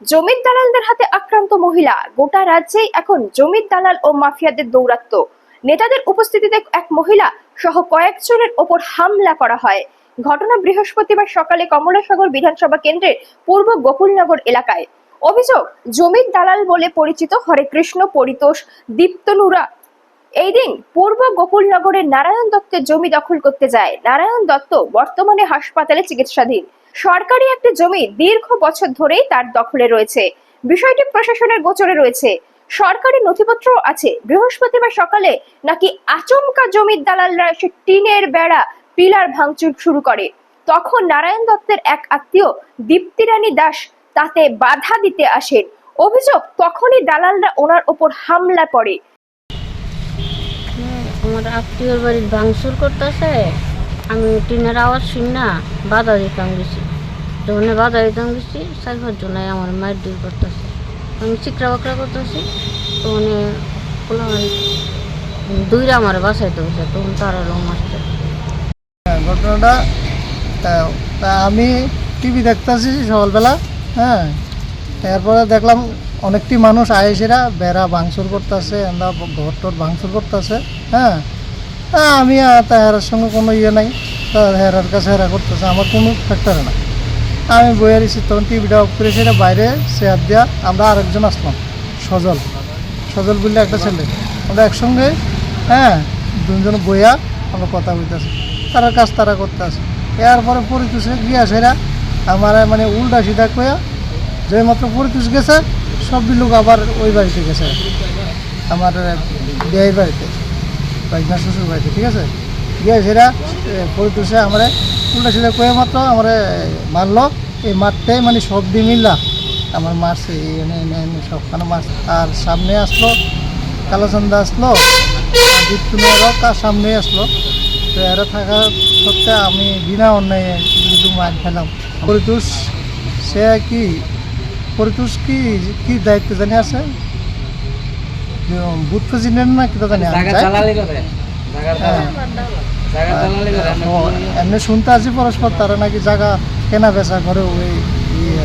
জমির দালালদের হাতে আক্রান্ত মহিলা। গোটা রাজ্যেই এখন জমির দালাল ও মাফিয়াদের দৌরাত্ম্য। নেতাদের উপস্থিতিতে এক মহিলা সহ কয়েকজনের ওপর হামলা করা হয়। ঘটনা বৃহস্পতিবার সকালে কমলাসাগর বিধানসভা কেন্দ্রের পূর্ব গোকুলনগর এলাকায়। অভিযোগ, জমির দালাল বলে পরিচিত হরে কৃষ্ণ, পরিতোষ, দীপ্তনুরা। এই দিন পূর্ব গোকুলনগরের নারায়ণ দত্তের জমি দখল করতে যায়। নারায়ণ দত্ত বর্তমানে হাসপাতালে চিকিৎসাধীন। সরকারি একটি জমি দীর্ঘ বছর ধরেই তার দখলে রয়েছে। বিষয়টি প্রশাসনের গোচরে রয়েছে। সরকারি নথিপত্র আছে বৃহস্পতিবার সকালে নাকি আচমকা জমির দালালরা সে টিনের বেড়া পিলার ভাঙচুর শুরু করে। তখন নারায়ণ দত্তের এক আত্মীয় দীপ্তি রানী দাস তাতে বাধা দিতে আসেন। অভিযোগ তখনই দালালরা ওনার ওপর হামলা পড়ে হ্যাঁ, আমার বাড়ির ভাঙচুর করতেছে। আমি টিনের আওয়াজ শুনি না বাধা দিতাম গেছি যখন বাধা দিতাম গেছি চার পাঁচজন আমার মায়ের দূর করতেছে। আমি চিকরা বাকরা করতেছি তখন বললাম দুইরা আমার বাসাইতে হচ্ছে তখন তারা লোক মারছে ঘটনাটা, তা- তা আমি টিভি দেখতেছি সকালবেলা হ্যাঁ। তারপরে দেখলাম অনেকটি মানুষ আয়েসেরা বেড়া ভাঙচুর করতেছে, এন্দা ঘর টর ভাঙচুর করতেছে হ্যাঁ। তা আমি তার সঙ্গে কোনো ইয়ে নাই তা হেরার কাছে হেরা করতেছে, আমার কোনো ফ্যাক্টরে না। আমি বইয়ে দিচ্ছি তখন টিভিটা অফ করে সেটা বাইরে চেয়ার দিয়া আমরা আরেকজন আসলাম, সজল। সজল বললে একটা ছেলে। আমরা একসঙ্গে হ্যাঁ দুজন বইয়া আমরা কথা বলতেছি। তারা কাজ তারা করতে আছে এরপরে পরিতোষে গিয়া সেরা আমার মানে উল্টা সিধা কয়া যে মাত্র পরিতোষ গেছে সব লোক আবার ওই বাড়িতে গেছে। আমার বিয়ের বাড়িতে বাইকনা শ্বশুর বাড়িতে, ঠিক আছে? গিয়ে সেরা পরিতোষে আমার উল্টা সিধা কয়ে মাত্র আমার মারলো। এই মারতে মানে সব দিয়ে মিললা। আমার মারছে সবখানে মারছে। আর সামনে আসলো কালাচান্দা আসলো দীপ্তমেরও তার সামনে আসলো। তো এরা থাকা সত্ত্বে আমি বিনা অন্যায় কিন্তু মার ফেলাম পরিতোষ সে কি পরিতোষ কি কি দায়িত্ব জানি আছে? বুথ প্রেসিডেন্ট না কিটা জানি হ্যাঁ। ও, এমনি শুনতে আছি পরস্পর তারা নাকি জায়গা কেনা বেচা করে ওই ইয়ে